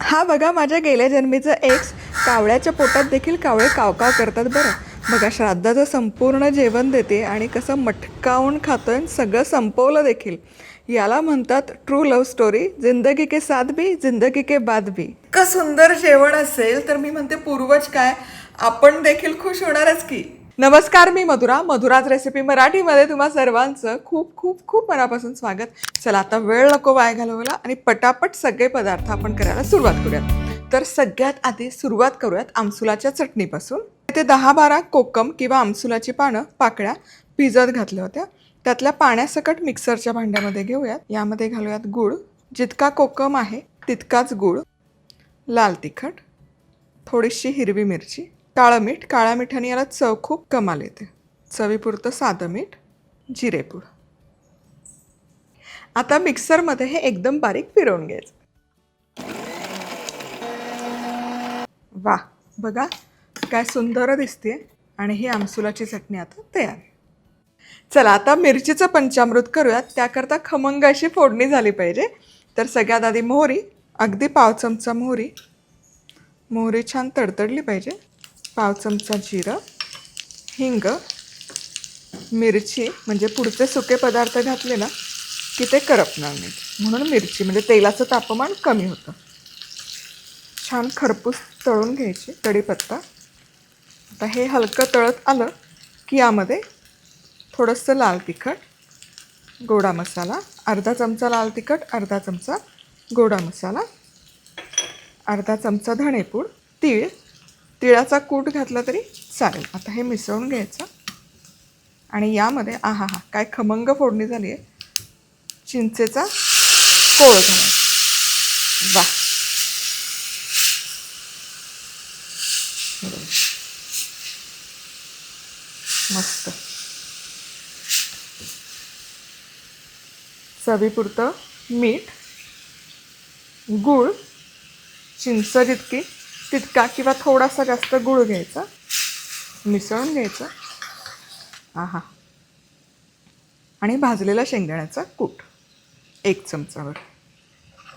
हा बघा माझ्या गेल्या जन्मीचं एक्स कावळ्याच्या पोटात देखील कावळे कावकाव करतात बरं. बघा श्राद्धाचं संपूर्ण जेवण देते आणि कसं मटकावून खातोय आणि सगळं संपवलं देखील. याला म्हणतात ट्रू लव्ह स्टोरी जिंदगी के साथ भी जिंदगी के बाद भी. इतकं सुंदर जेवण असेल तर मी म्हणते पूर्वज काय? आपण देखील खुश होणारच की. नमस्कार मी मधुरा. मधुराज रेसिपी मराठीमध्ये तुम्हा सर्वांचं खूप खूप खूप मनापासून स्वागत. चला आता वेळ नको वाया घालवला आणि पटापट सगळे पदार्थ आपण करायला सुरुवात करूयात. तर सगळ्यात आधी सुरुवात करूयात आमसुलाच्या चटणीपासून. ते दहा बारा कोकम किंवा आमसुलाची पानं पाकळ्या भिजत घातल्या होत्या. त्यातल्या पाण्यासकट मिक्सरच्या भांड्यामध्ये घेऊयात. यामध्ये घालूयात गूळ. जितका कोकम आहे तितकाच गूळ. लाल तिखट. थोडीशी हिरवी मिरची. काळं मीठ. काळ्या मिठाने याला चव खूप कमाल येते. चवीपुरतं साधं मीठ जिरेपूड आता मिक्सरमध्ये हे एकदम बारीक फिरवून घ्यायचं. वा बघा काय सुंदर दिसते आणि ही आमसुलाची चटणी आता तयार चला आता मिरचीचं पंचामृत करूयात. त्याकरता खमंग अशी फोडणी झाली पाहिजे. तर सगळ्यात आधी मोहरी अगदी पाव चमचा मोहरी. मोहरी छान तडतडली पाहिजे. पाव चमचा जिरं हिंग मिरची म्हणजे पुढचे सुके पदार्थ घातले ना की ते करपणार नाहीत. म्हणून मिरची म्हणजे तेलाचं तापमान कमी होतं. छान खरपूस तळून घ्यायची कढीपत्ता. आता हे हलकं तळत आलं की यामध्ये थोडंसं लाल तिखट गोडा मसाला अर्धा चमचा लाल तिखट अर्धा चमचा गोडा मसाला अर्धा चमचा धणेपूड तीळ तिळाचा कूट घातला तरी चालेल. आता हे मिसळून घ्यायचं. आणि यामध्ये आहा हा काय खमंग फोडणी झाली आहे. चिंचेचा कोळ घालायचा वा मस्त. चवीपुरतं मीठ गूळ चिंच जितकी तितका किंवा थोडासा जास्त गूळ घ्यायचा. मिसळून घ्यायचं. आहा. आणि भाजलेला शेंगदाण्याचा कूट. एक चमचावर.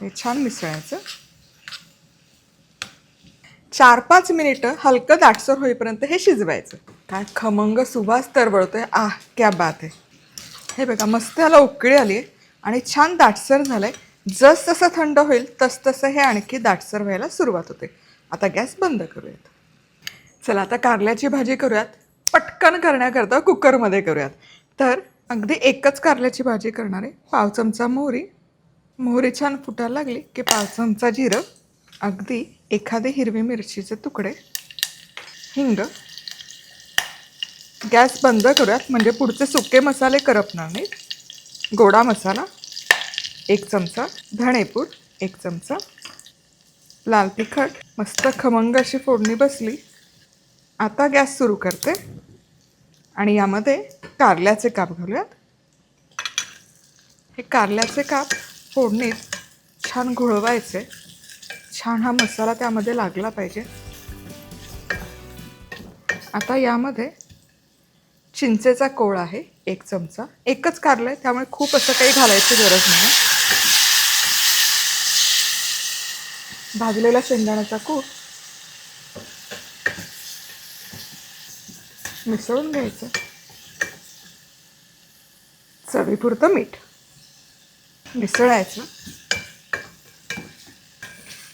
हे छान मिसळायचं. चार पाच मिनिटं हलकं दाटसर होईपर्यंत हे शिजवायचं. काय खमंग सुवास आहे आह क्या बात आहे. हे बघा मस्त ह्याला उकळी आली आहे आणि छान दाटसर झालं आहे जस जसं थंड होईल तसतसं हे आणखी दाटसर व्हायला सुरुवात होते. आता गॅस बंद करूयात. चला आता कारल्याची भाजी करूयात. पटकन करण्याकरता कुकरमध्ये करूयात. तर अगदी एकच कारल्याची भाजी करणार आहे. पाव चमचा मोहरी. मोहरी छान फुटायला लागली की पाव चमचा जिरं अगदी एखादे हिरवी मिरचीचे तुकडे हिंग. गॅस बंद करूयात म्हणजे पुढचे सुके मसाले करपणार नाहीत. गोडा मसाला एक चमचा. धणेपूड एक चमचा. लाल तिखट मस्त खमंग अशी फोडणी बसली. आता गॅस सुरू करते. आणि यामध्ये कारल्याचे काप घालूयात. हे कारल्याचे काप फोडणीत छान घोळवायचे. छान हा मसाला त्यामध्ये लागला पाहिजे. आता यामध्ये चिंचेचा कोळ आहे एक चमचा. एकच कारलं आहे त्यामुळे खूप असं काही घालायची गरज नाही. भाजलेला शेंगदाण्याचा कूट मिसळून घ्यायचं. चवीपुरतं मीठ. मिसळायचं.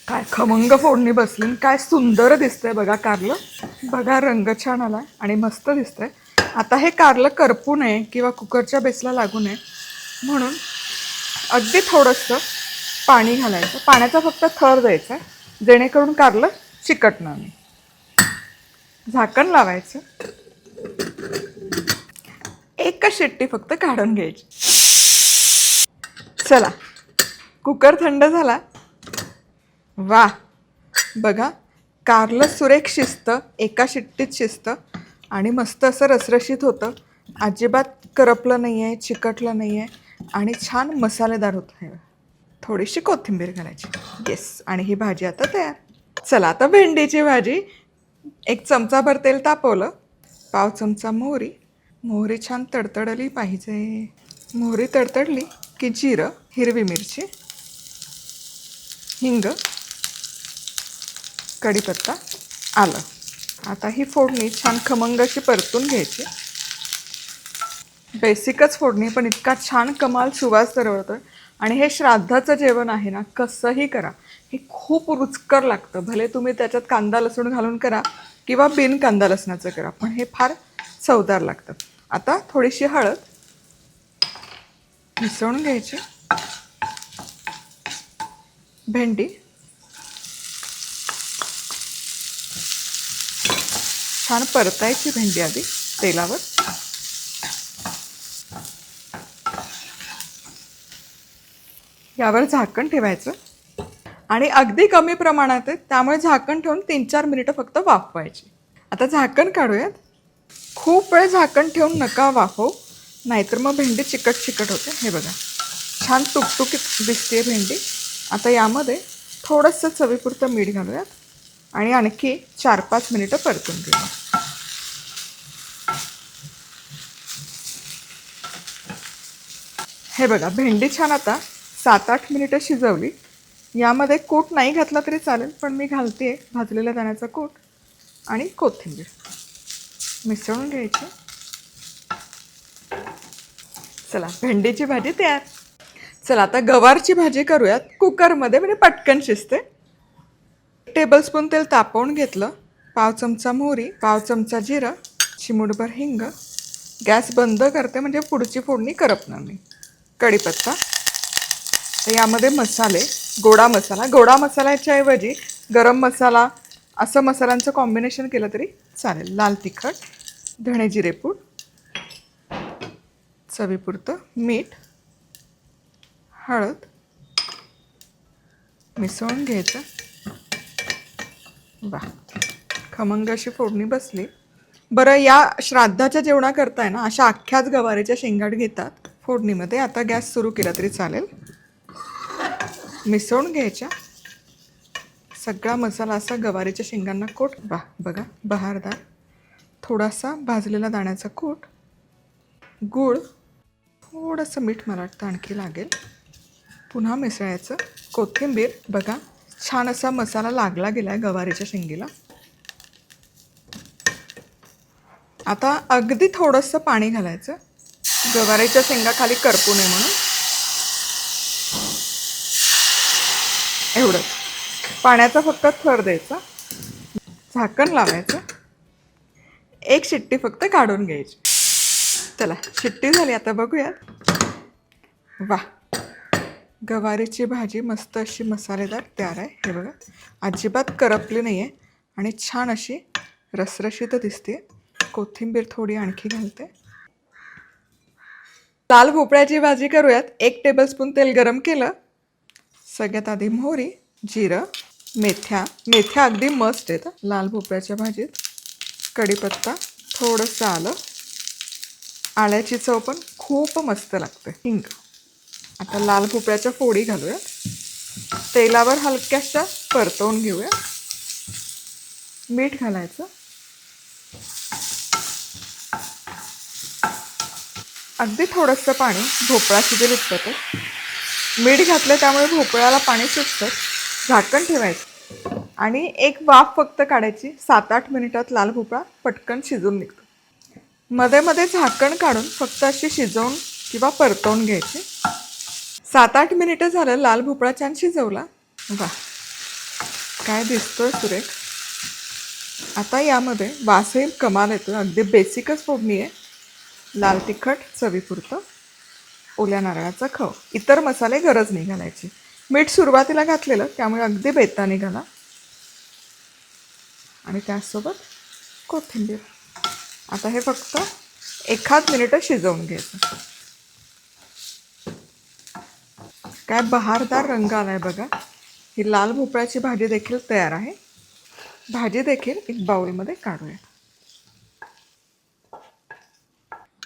काय खमंग फोडणी बसली काय सुंदर दिसतंय बघा कारलं. बघा रंग छान आला आणि मस्त दिसतंय. आता हे कारलं करपू नये किंवा कुकरच्या बेसला लागू नये. म्हणून अगदी थोडंसं पाणी घालायचं. पाण्याचा फक्त थर द्यायचा जेणेकरून कारलं चिकटणार नाही. झाकण लावायचं. एकच शिट्टी फक्त काढून घ्यायची. चला. कुकर थंड झाला. वा. बघा. कारलं सुरेख शिजतं. एका शिट्टीत शिजतं. आणि मस्त असं रसरशीत होतं. अजिबात करपलं नाही आहे चिकटलं नाही आहे आणि छान मसालेदार होतं हे. थोडीशी कोथिंबीर घालायची. येस आणि ही भाजी आता तयार. चला आता भेंडीची भाजी. एक चमचाभर तेल तापवलं. पाव चमचा मोहरी. मोहरी छान तडतडली पाहिजे. मोहरी तडतडली की जिरं हिरवी मिरची हिंग कढीपत्ता आलं. आता ही फोडणी छान खमंग अशी परतून घ्यायची. बेसिकच फोडणी पण इतका छान कमाल सुवास दरवळतोय. आणि हे श्राद्धाचं जेवण आहे ना कसंही करा. हे खूप रुचकर लागतं. भले तुम्ही त्याच्यात कांदा लसूण घालून करा किंवा बिन कांदा लसणाचं करा पण हे फार चवदार लागतं. आता थोडीशी हळद मिसळून घ्यायची. भेंडी. छान परतायची भेंडी आधी तेलावर. यावर झाकण ठेवायचं. आणि अगदी कमी प्रमाणात आहे त्यामुळे झाकण ठेवून तीन चार मिनिटं फक्त वाफवायची. आता झाकण काढूयात. खूप वेळ झाकण ठेवून नका वाफवू नाहीतर मग भेंडी चिकट चिकट होते. हे बघा. छान तुकतुकीत दिसते भेंडी. आता यामध्ये थोडंसं चवीपुरतं मीठ घालूयात आणि आणखी चार पाच मिनिटं परतून घेऊया. हे बघा भेंडी छान आता सात आठ मिनिटं शिजवली. यामध्ये कोट नाही घातला तरी चालेल पण मी घालते. भाजलेल्या दाण्याचा कोट आणि कोथिंबीर. मिसळून घ्यायची. चला भेंडीची भाजी तयार. चला आता गवारची भाजी करूयात. कुकरमध्ये म्हणजे पटकन शिजते. टेबलस्पून तेल तापवून घेतलं. पाव चमचा मोहरी पाव चमचा जिरं चिमूटभर हिंग. गॅस बंद करते म्हणजे पुढची फोडणी करपणार नाही. कढीपत्ता. तर यामध्ये मसाले गोडा मसाला. गोडा मसाल्याच्या ऐवजी गरम मसाला असं मसाल्यांचं कॉम्बिनेशन केलं तरी चालेल. लाल तिखट धणे जिरेपूड चवीपुरतं मीठ हळद मिसळून घ्यायचं. वा खमंग अशी फोडणी बसली. बरं या श्राद्धाच्या जेवणा करताय ना अशा अख्ख्याच गवारीच्या शेंगाट घेतात. फोडणीमध्ये आता गॅस सुरू केला तरी चालेल. मिसळून घ्यायच्या. सगळा मसाला असा गवारीच्या शेंगांना कोट बा बघा बहारदार. थोडासा भाजलेला दाण्याचा कूट. गूळ थोडंसं मीठ मला वाटतं आणखी लागेल. पुन्हा मिसळायचं. कोथिंबीर बघा छान असा मसाला लागला गेला आहे गवारीच्या शेंगीला. आता अगदी थोडंसं पाणी घालायचं. गवारीच्या शेंगा खाली करपू नये म्हणून. पाण्याचा फक्त थर द्यायचा. झाकण लावायचं. एक शिट्टी फक्त काढून घ्यायची. चला शिट्टी झाली आता बघूयात. वा. गवारीची भाजी मस्त अशी मसालेदार तयार आहे. हे बघा. अजिबात करपली नाही आहे आणि छान अशी रसरशीत दिसते कोथिंबीर थोडी आणखी घालते. लाल भोपळ्याची भाजी करूयात. एक टेबलस्पून तेल गरम केलं. सगळ्यात आधी मोहरी जिरं मेथ्या मेथ्या अगदी मस्त आहेत लाल भोपळ्याच्या भाजीत कढीपत्ता थोडंसं आलं. आल्याची चव पण खूप मस्त लागते. हिंग. आता लाल भोपळ्याच्या फोडी घालूया तेलावर हलक्याशा परतवून घेऊया मीठ घालायचं. अगदी थोडंसं पाणी भोपळा शिजेल इतपतच मीठ घातलं त्यामुळे भोपळ्याला पाणी सुटतं. झाकण ठेवायचं. आणि एक वाफ फक्त काढायची. सात आठ मिनिटात लाल भोपळा पटकन शिजून निघतो. मध्ये मध्ये झाकण काढून फक्त अशी शिजवून किंवा परतवून घ्यायची. सात आठ मिनिटं झालं लाल भोपळा छान शिजवला. वा काय दिसतोय सुरेख. आता यामध्ये वासही कमाल येतो अगदी बेसिकच फोडणी आहे. लाल तिखट चवीपुरतं. ओल्या नारळाचा खव. इतर मसाले गरज नाही घालायची. मीठ सुरुवातीला घातलेलं त्यामुळे अगदी बेताने घाला आणि त्याचसोबत कोथिंबीर. आता हे फक्त एखाद मिनिटं शिजवून घ्यायचं. काय बहारदार रंग आला आहे बघा. ही लाल भोपळ्याची भाजी देखील तयार आहे. भाजी देखील एक बाउलमध्ये काढूया.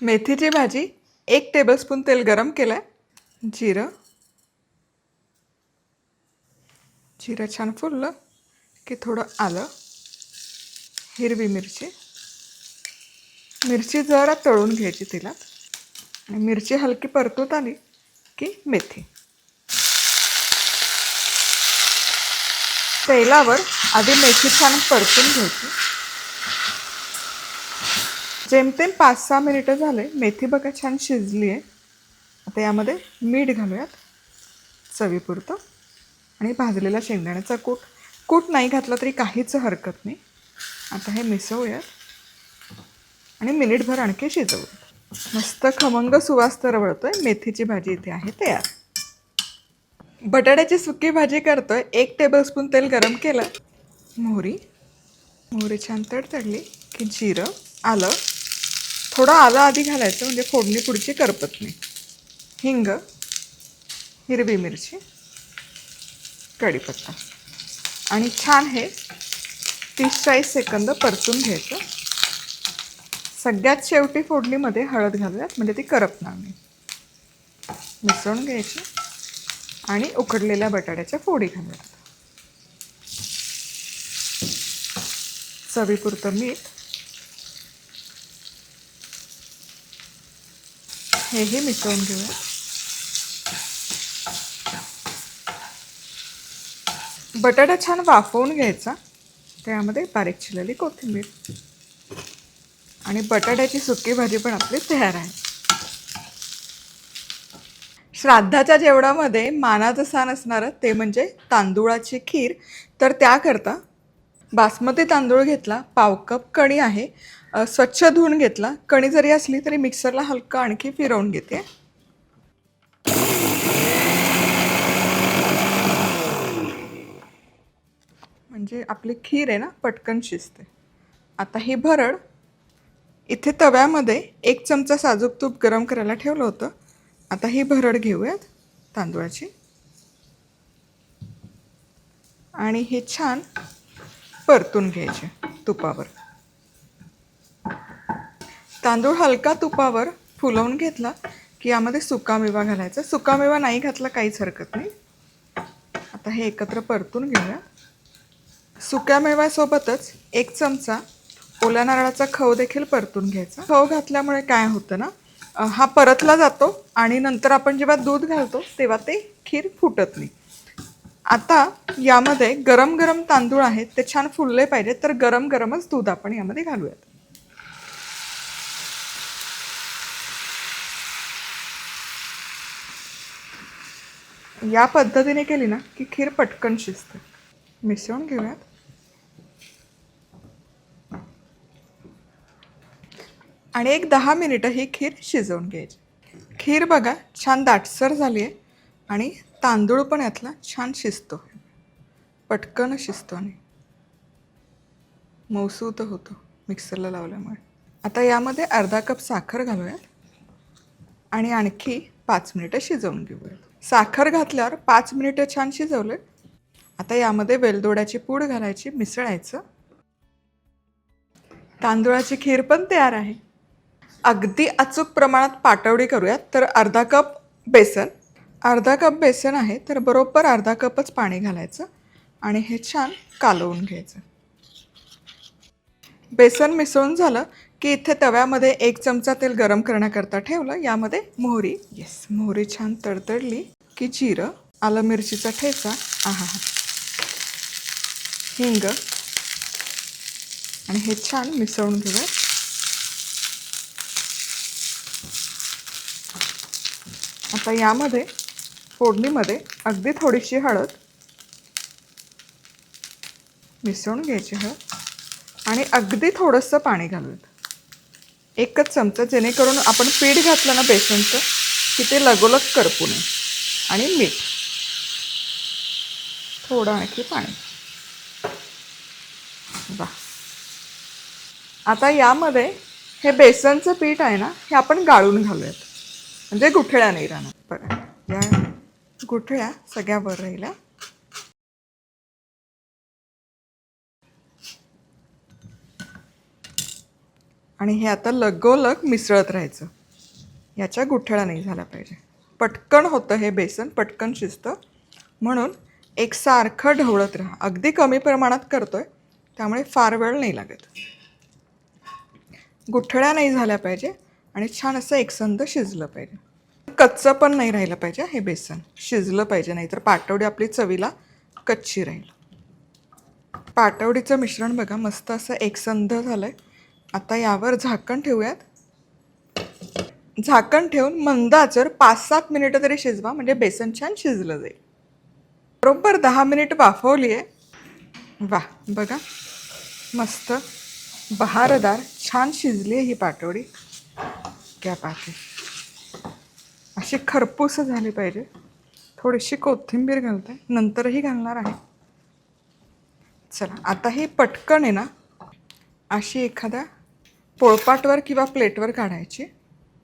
मेथीची भाजी एक टेबलस्पून तेल गरम केलं आहे जिरं जिरं छान फुललं की थोडं आलं. हिरवी मिरची. मिरची जरा तळून घ्यायची तेलात आणि मिरची हलकी परतूत आली की मेथी. तेलावर आधी मेथी छान परतून घ्यायची. जेमतेम पाच सहा मिनिटं झाले मेथी बघा छान शिजली आहे आता यामध्ये मीठ घालूयात. चवीपुरतं. आणि भाजलेला शेंगदाण्याचा कूट. कूट नाही घातला तरी काहीच हरकत नाही. आता हे मिसळूयात. आणि मिनिटभर आणखी शिजवूयात मस्त खमंग सुवास आहे मेथीची भाजी इथे आहे तयार. बटाट्याची सुकी भाजी करतोय. एक टेबलस्पून तेल गरम केलं. मोहरी. मोहरी छान तडतडली. की जिरं आलं. थोडं आलं आधी घालायचं. म्हणजे फोडणी पुढची करपत नाही. हिंग. हिरवी मिरची. कढीपत्ता आणि छान हे तीस चाळीस सेकंद परतून घ्यायचं. सगळ्यात शेवटी फोडणीमध्ये हळद घालूयात म्हणजे ती करपणार नाही. मिसळून घ्यायची. आणि उकडलेल्या बटाट्याच्या फोडी घालूयात. चवीपुरतं मीठ. हेही मिसळून घेऊया बटाटा छान वाफवून घ्यायचा. त्यामध्ये बारीक चिरलेली कोथिंबीर. आणि बटाट्याची सुकी भाजी पण आपली तयार आहे. श्राद्धाच्या जेवणामध्ये मानाचं स्थान असणारं ते म्हणजे तांदूळाची खीर. तर त्याकरता बासमती तांदूळ घेतला पाव कप कणी आहे स्वच्छ धुवून घेतला. कणी जरी असली तरी मिक्सरला हलकं आणखी फिरवून घेते. म्हणजे आपली खीर आहे ना पटकन शिजते. आता ही भरड इथे तव्यामध्ये एक चमचा साजूक तूप गरम करायला ठेवलं होतं. आता ही भरड घेऊयात तांदूळाची. आणि हे छान परतून घ्यायचे तुपावर. तांदूळ हलका तुपावर फुलवून घेतला की यामध्ये सुकामेवा घालायचा. सुकामेवा नाही घातला काहीच हरकत नाही. आता हे एकत्र परतून घेऊया. सुक्या मेव्यासोबतच एक चमचा ओल्या नारळाचा खव देखील परतून घ्यायचा. खव घातल्यामुळे काय होतं ना हा परतला जातो आणि नंतर आपण जेव्हा दूध घालतो तेव्हा ते खीर फुटत नाही. आता यामध्ये गरम गरम तांदूळ आहेत ते छान फुलले पाहिजेत तर गरम गरमच दूध आपण यामध्ये घालूयात. या पद्धतीने केली ना की खीर पटकन शिजते. मिसळून घेऊयात. आणि एक दहा मिनिटं ही खीर शिजवून घ्यायची. खीर बघा छान दाटसर झाली आहे आणि तांदूळ पण यातला छान शिजतो. पटकन शिजतो आणि मौसूत होतो मिक्सरला लावल्यामुळे. आता यामध्ये अर्धा कप साखर घालूयात आणि आणखी पाच मिनिटं शिजवून घेऊयात साखर घातल्यावर पाच मिनिटं छान शिजवले. आता यामध्ये वेलदोड्याची पूड घालायची मिसळायचं. तांदूळाची खीर पण तयार आहे. अगदी अचूक प्रमाणात पाटवडी करूयात. तर अर्धा कप बेसन. अर्धा कप बेसन आहे तर बरोबर अर्धा कपच पाणी घालायचं आणि हे छान कालवून घ्यायचं. बेसन मिसळून झालं की इथे तव्यामध्ये एक चमचा तेल गरम करण्याकरता ठेवलं. यामध्ये मोहरी. येस मोहरी छान तडतडली की जिरं आलं मिरचीचा ठेचा. आहा हा. हिंग. आणि हे छान मिसळून घेऊया आता यामध्ये फोडणीमध्ये अगदी थोडीशी हळद मिसळून घ्यायची हळद आणि अगदी थोडंसं पाणी घालूयात एकच चमचा जेणेकरून आपण पीठ घातलं ना बेसनचं की ते लगोलग करपू नये. आणि मीठ. थोडं आणखी पाणी. वा आता यामध्ये हे बेसनचं पीठ आहे ना हे आपण गाळून घालूयात. म्हणजे गुठळ्या नाही राहणार. बघा या गुठळ्या सगळ्या वर राहिल्या. आणि हे आता लगोलग मिसळत राहायचं. याच्या गुठळ्या नाही झाल्या पाहिजे. पटकन होतं हे बेसन पटकन शिजतं. म्हणून एकसारखं ढवळत राहा. अगदी कमी प्रमाणात करतोय त्यामुळे फार वेळ नाही लागत. गुठळ्या नाही झाल्या पाहिजे आणि छान असं एकसंध शिजलं पाहिजे. कच्चं पण नाही राहिलं पाहिजे हे बेसन. शिजलं पाहिजे नाहीतर पाटवडी आपली चवीला कच्ची राहील. पाटवडीचं मिश्रण बघा मस्त असं एकसंध झालं आहे आता यावर झाकण ठेवूयात. झाकण ठेवून मंद आचर पाच सात मिनिटं तरी शिजवा म्हणजे बेसन छान शिजलं जाईल. बरोबर दहा मिनिट वाफवली आहे वा बघा. मस्त बहारदार छान शिजली आहे ही पाटवडी. क्या पाते अशी खरपूस झाली पाहिजे. थोडीशी कोथिंबीर घालते. नंतरही घालणार आहे. चला आता ही पटकन आहे ना अशी एखाद्या पोळपाटवर किंवा प्लेटवर काढायची.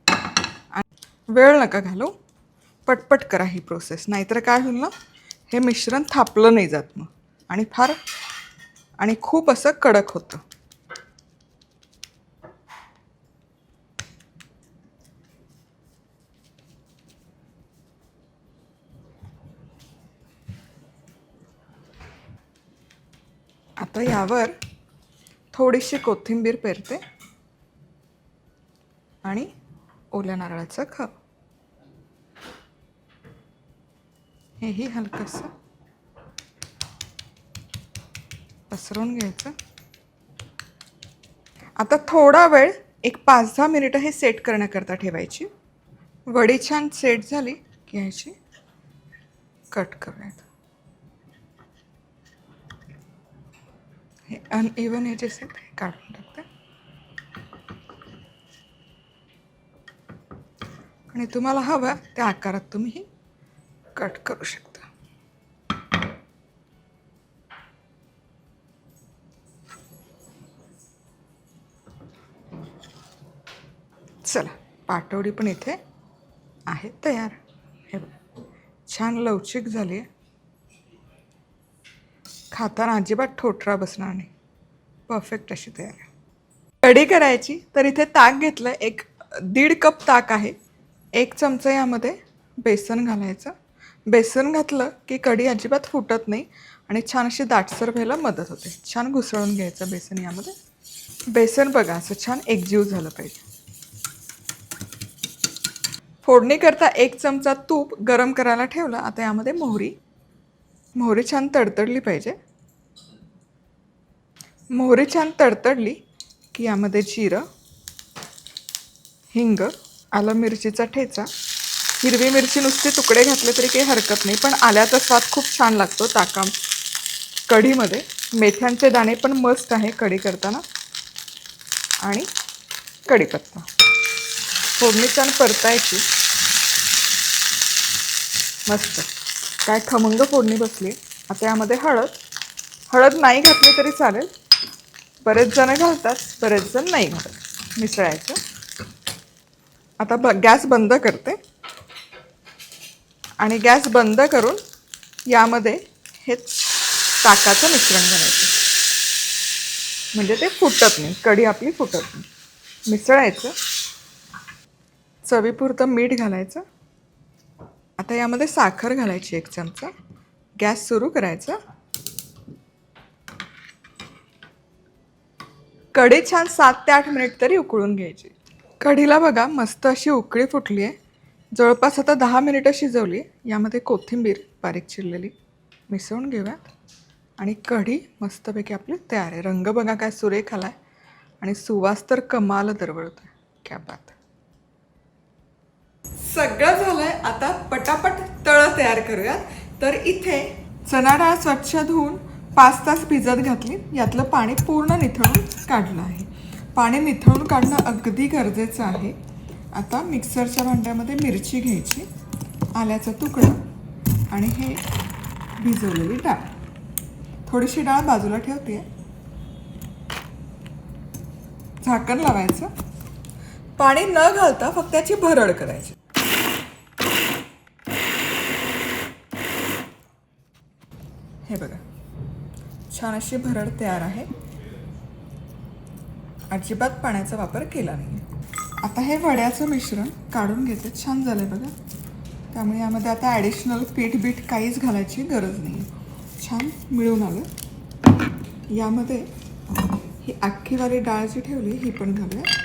आणि वेळ नका घालू. पटपट करा ही प्रोसेस. नाहीतर काय होईल ना हे मिश्रण थापलं नाही जात मग. आणि फार आणि खूप असं कडक होतं. आता यावर थोडीशी कोथिंबीर पेरते आणि ओल्या नारळाचं ख. हेही हलकंसं पसरवून घ्यायचं. आता थोडा वेळ एक पाच दहा मिनिटं हे सेट करण्याकरता ठेवायची. वडी छान सेट झाली घ्यायची कट करूयात. हे अनइवन एजेस आहेत ते काढून टाकते आणि तुम्हाला हवं त्या आकारात तुम्ही कट करू शकता. चला पाटवडी पण इथे आहे तयार. हे छान लवचिक झाली आहे. खाताना अजिबात ठोठरा बसणार नाही. परफेक्ट अशी तयार आहे. कढी करायची तर इथे ताक घेतलं एक दीड कप ताक आहे. एक चमचा यामध्ये बेसन घालायचं. बेसन घातलं की कढी अजिबात फुटत नाही आणि छान अशी दाटसर व्हायला मदत होते. छान घुसळून घ्यायचं बेसन यामध्ये. बेसन बघा असं छान एकजीव झालं पाहिजे. फोडणी करता एक चमचा तूप गरम करायला ठेवलं. आता यामध्ये मोहरी. मोहरी छान तडतडली पाहिजे. मोहरी छान तडतडली की यामध्ये जिरं हिंग आलं मिरचीचा ठेचा हिरवी मिरची नुसते तुकडे घातले तरी काही हरकत नाही पण आल्याचा स्वाद खूप छान लागतो ताका कढीमध्ये मेथ्यांचे दाणे पण मस्त आहे कढी करताना. आणि कढीपत्ता. फोडणी छान परतायची. मस्त. काय खमंग फोडणी बसली. आता यामध्ये हळद. हळद नाही घातली तरी चालेल. बरेच जण घालतात बरेच जण नाही घालत. मिसळायचं. आता ब गॅस बंद करते. आणि गॅस बंद करून यामध्ये हे ताकाचं मिश्रण घालायचं. म्हणजे ते फुटत नाही कढी आपली फुटत नाही. मिसळायचं. चवीपुरतं मीठ घालायचं. आता यामध्ये साखर घालायची एक चमचा. गॅस सुरू करायचा. कढी छान सात ते आठ मिनिट तरी उकळून घ्यायची. कढीला बघा मस्त अशी उकळी फुटली आहे जवळपास आता दहा मिनिटं शिजवली. यामध्ये कोथिंबीर बारीक चिरलेली. मिसळून घेऊयात. आणि कढी मस्तपैकी आपली तयार आहे. रंग बघा काय सुरेख आला आहे आणि सुवास तर कमाल दरवळतो आहे क्या बात. सगळं झालंय. आता पटापट तळं तयार करूयात. तर इथे चणा डाळ स्वच्छ धुवून पाच तास भिजत घातली. यातलं पाणी पूर्ण निथळून काढलं आहे. पाणी निथळून काढणं अगदी गरजेचं आहे. आता मिक्सरच्या भांड्यामध्ये मिरची घ्यायची. आल्याचा तुकडा. आणि हे भिजवलेली डाळ. थोडीशी डाळ बाजूला ठेवते. झाकण लावायचं. पाणी न घालता फक्त त्याची भरड करायची. हे बघा. छान अशी भरड तयार आहे. अजिबात पाण्याचा वापर केला नाही आता हे वड्याचं मिश्रण काढून घेते. छान झालं आहे बघा. त्यामुळे यामध्ये आता ॲडिशनल पीठ बीठ काहीच घालायची गरज नाही छान मिळून आलं. यामध्ये ही अख्खीवाली डाळ जी ठेवली ही पण घालूया.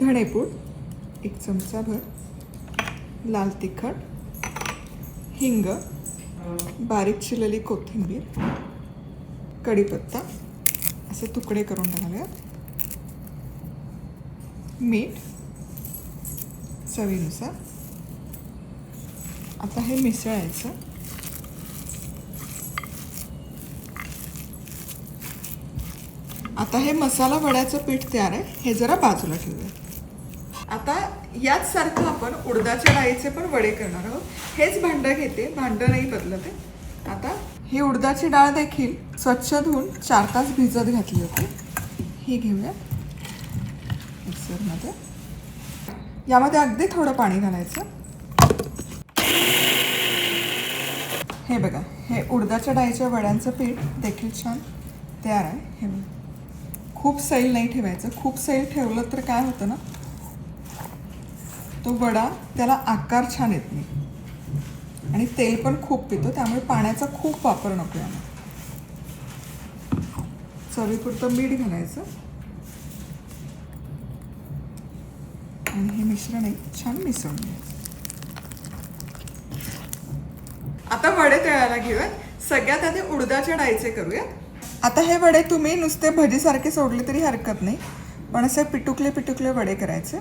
धणेपूड एक चमचाभर लाल तिखट हिंग बारीक चिरलेली कोथिंबीर कढीपत्ता असे तुकडे करून टाकूयात. मीठ चवीनुसार. आता हे मिसळायचं. आता हे मसाला वड्याचं पीठ तयार आहे. हे जरा बाजूला ठेवूया याच सारखं आपण उडदाच्या डाळीचे पण वडे करणार आहोत. हेच भांडं घेते भांडं नाही बदलत आता ही उडदाची डाळ देखील स्वच्छ धुवून चार तास भिजत घातली होती. ही घेऊया. मिक्सरमध्ये. यामध्ये अगदी थोडं पाणी घालायचं. हे बघा हे उडदाच्या डाळीच्या वड्यांचं पीठ देखील छान तयार आहे. हे बघा. खूप सैल नाही ठेवायचं. खूप सैल ठेवलं तर काय होतं ना? तो वडा त्याला आकार छान येत नाही. आणि तेल पण खूप पितो त्यामुळे पाण्याचा खूप वापर नको यामध्ये चवीपुरतं मीठ घालायचं. आणि हे मिश्रण एक छान मिसळून घ्यायचं आता वडे तळायला घेऊयात. सगळ्यात आधी उडदाच्या डाळीचे करूयात. आता हे वडे तुम्ही नुसते भजीसारखे सोडले तरी हरकत नाही. पण असे पिटुकले पिटुकले वडे करायचे.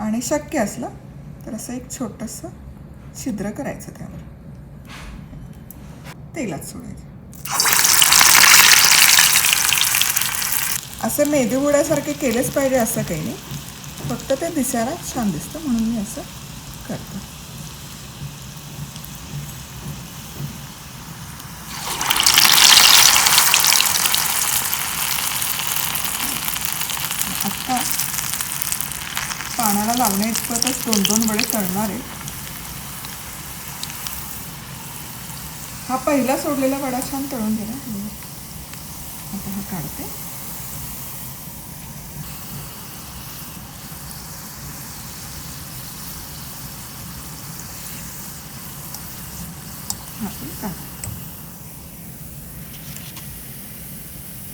आणि शक्य असलं तर असं एक छोटंसं छिद्र करायचं त्यावर. तेलात सोडायचं. असं मेदूवड्यासारखे केलेच पाहिजे असं काही नाही. फक्त ते दिसायला छान दिसतं म्हणून मी असं दोन दोन वडे तळणार आहे. हा पहिला सोडलेला वडा छान तळून गेला आता हा काढते.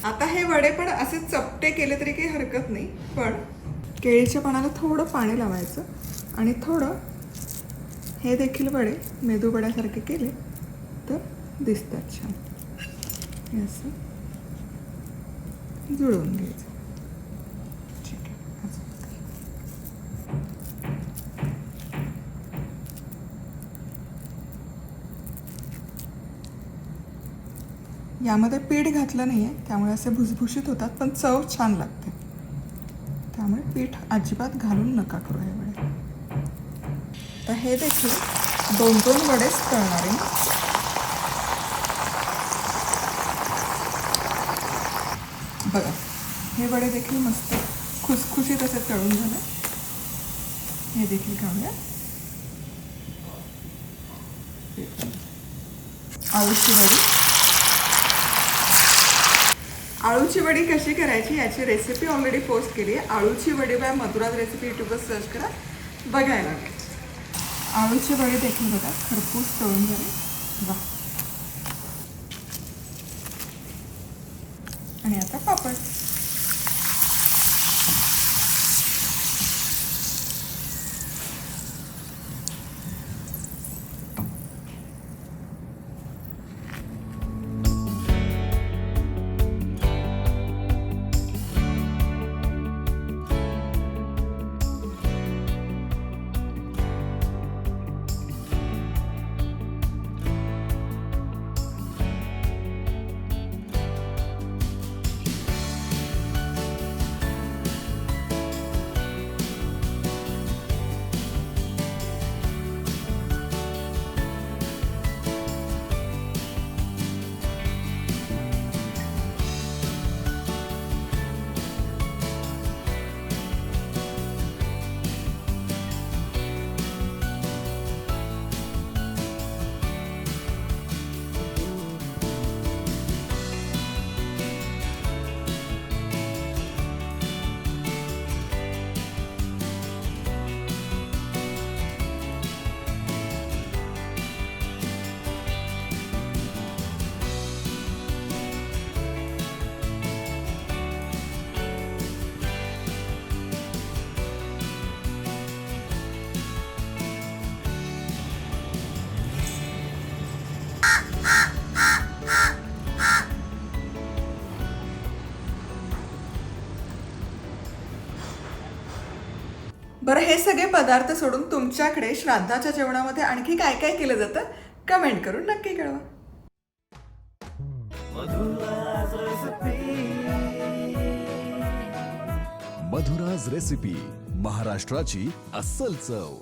आता हे वडे पण असे चपटे केले तरी काही हरकत नाही पण केळीच्या पानाला थोडं पाणी लावायचं. आणि थोडं हे देखील वडे मेदूवड्यासारखे केले तर दिसतात छान. हे असं जुळवून घ्यायचं. ठीक आहे यामध्ये पीठ घातलं नाही आहे त्यामुळे असे भुसभुशीत होतात पण चव छान लागते. त्यामुळे पीठ अजिबात घालून नका करू हे तर हे देखील दोन दोन वडेच तळणार आहे. बघा हे वडे देखील मस्त खुसखुशीत असे तळून झाले. हे देखील खाऊया आळूची वडी. आळूची वडी कशी करायची याची रेसिपी ऑलरेडी पोस्ट केली आहे. आळूची वडी बाय मधुराज रेसिपी यूट्यूबवर सर्च करा. बघायला. आळूचे वडे देखील बघा. खरपूस तळून झाले वा. आणि आता पापड. बरं हे सगळे पदार्थ सोडून तुमच्याकडे श्राद्धाच्या जेवणामध्ये आणखी काय काय केलं जातं? कमेंट करून नक्की कळवा. मधुराज रेसिपी महाराष्ट्राची अस्सल चव.